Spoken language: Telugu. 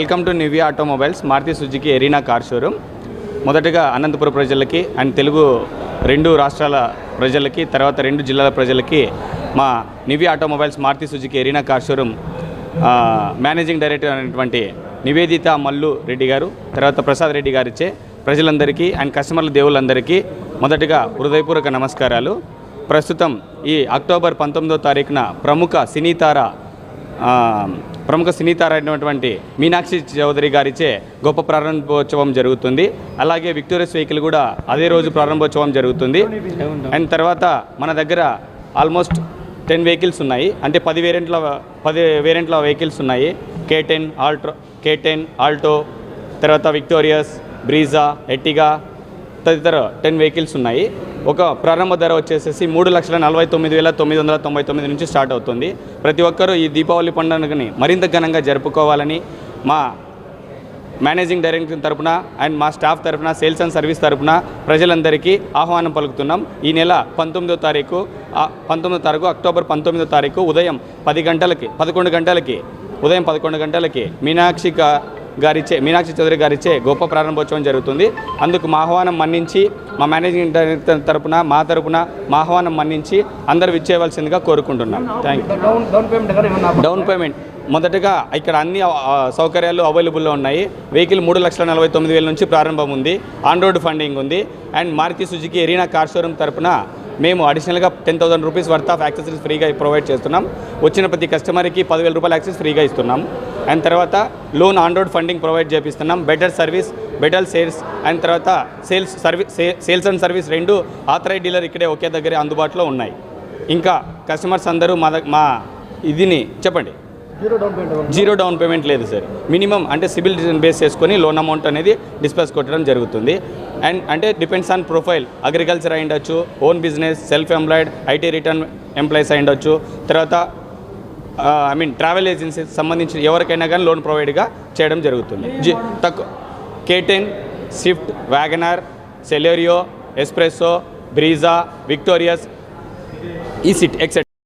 Welcome to Nivya automobiles Maruti Suzuki Arena car showroom. మొదటగా అనంతపురం ప్రజలకి అండ్ తెలుగు రెండు రాష్ట్రాల ప్రజలకి తర్వాత రెండు జిల్లాల ప్రజలకి మా Nivi automobiles Maruti Suzuki Arena car showroom managing director అనేటువంటి నివేదిత మల్లు రెడ్డి గారు తర్వాత ప్రసాద్ రెడ్డి గారిచ్చే ప్రజలందరికీ అండ్ కస్టమర్ల దేవులందరికీ మొదటగా హృదయపూర్వక నమస్కారాలు. ప్రస్తుతం ఈ అక్టోబర్ పంతొమ్మిదో తారీఖున ప్రముఖ సినీతార ప్రముఖ సినీతార అయినటువంటి మీనాక్షి చౌదరి గారిచే గొప్ప ప్రారంభోత్సవం జరుగుతుంది. అలాగే విక్టోరియస్ వెహికల్ కూడా అదే రోజు ప్రారంభోత్సవం జరుగుతుంది. అండ్ తర్వాత మన దగ్గర ఆల్మోస్ట్ టెన్ వెహికల్స్ ఉన్నాయి. అంటే పది వేరియంట్ల పది వేరియంట్ల వెహికల్స్ ఉన్నాయి. K ten Alto K ten Alto తర్వాత విక్టోరియస్ బ్రీజా ఎట్టిగా తదితర టెన్ వెహికల్స్ ఉన్నాయి. ఒక ప్రారంభ ధర వచ్చేసేసి మూడు లక్షల నలభై తొమ్మిది వేల తొమ్మిది వందల తొంభై తొమ్మిది నుంచి స్టార్ట్ అవుతుంది. ప్రతి ఒక్కరూ ఈ దీపావళి పండుగని మరింత ఘనంగా జరుపుకోవాలని మా మేనేజింగ్ డైరెక్టర్ తరపున అండ్ మా స్టాఫ్ తరపున సేల్స్ అండ్ సర్వీస్ తరపున ప్రజలందరికీ ఆహ్వానం పలుకుతున్నాం. ఈ నెల పంతొమ్మిదో తారీఖు పంతొమ్మిదో తారీఖు అక్టోబర్ పంతొమ్మిదో తారీఖు ఉదయం పది గంటలకి పదకొండు గంటలకి ఉదయం పదకొండు గంటలకి మీనాక్షిక గారిచ్చే మీనాక్షి చౌదరి గారిచ్చే గొప్ప ప్రారంభోత్సవం జరుగుతుంది. అందుకు మా ఆహ్వానం మన్నించి మా మేనేజింగ్ డైరెక్టర్ తరపున మా తరపున మా ఆహ్వానం మన్నించి అందరూ విచ్చేయవలసిందిగా కోరుకుంటున్నాం. థ్యాంక్ యూ డౌన్ పేమెంట్ మొదటగా ఇక్కడ అన్ని సౌకర్యాలు అవైలబుల్లో ఉన్నాయి. వెహికల్ మూడు లక్షల నలభై తొమ్మిది వేల నుంచి ప్రారంభం ఉంది. ఆన్ రోడ్ ఫండింగ్ ఉంది. And Maruti Suzuki Arena car showroom తరపున మేము అడిషనల్గా ten thousand rupees worth of accessories ఫ్రీగా ప్రొవైడ్ చేస్తున్నాం. వచ్చిన ప్రతి కస్టమర్కి పదివేల రూపాయల యాక్సెస్ ఫ్రీగా ఇస్తున్నాం. అండ్ తర్వాత loan on road funding provide చేపిస్తున్నాం. Better service better sales and తర్వాత sales service sales and service రెండు ఆథరైడ్ డీలర్ ఇక్కడే ఒకే దగ్గరే అందుబాటులో ఉన్నాయి. ఇంకా కస్టమర్స్ అందరూ మా మా ఇదిని చెప్పండి. Zero down payment zero down payment లేదు సార్. మినిమం అంటే సిబిల్ బేస్ చేసుకొని లోన్ అమౌంట్ అనేది డిస్పర్స్ కొట్టడం జరుగుతుంది. అండ్ అంటే డిపెండ్స్ ఆన్ ప్రొఫైల్. అగ్రికల్చర్ అయి ఉండొచ్చు own business self employed IT return employees అయి ఉండొచ్చు తర్వాత ఐ మీన్ ట్రావెల్ ఏజెన్సీకి సంబంధించిన ఎవరికైనా కానీ లోన్ ప్రొవైడ్గా చేయడం జరుగుతుంది. జి తక్కువ. K ten Swift WagonR Celerio S Presso Brezza Victoris ఈ సిట్ ఎక్సెట్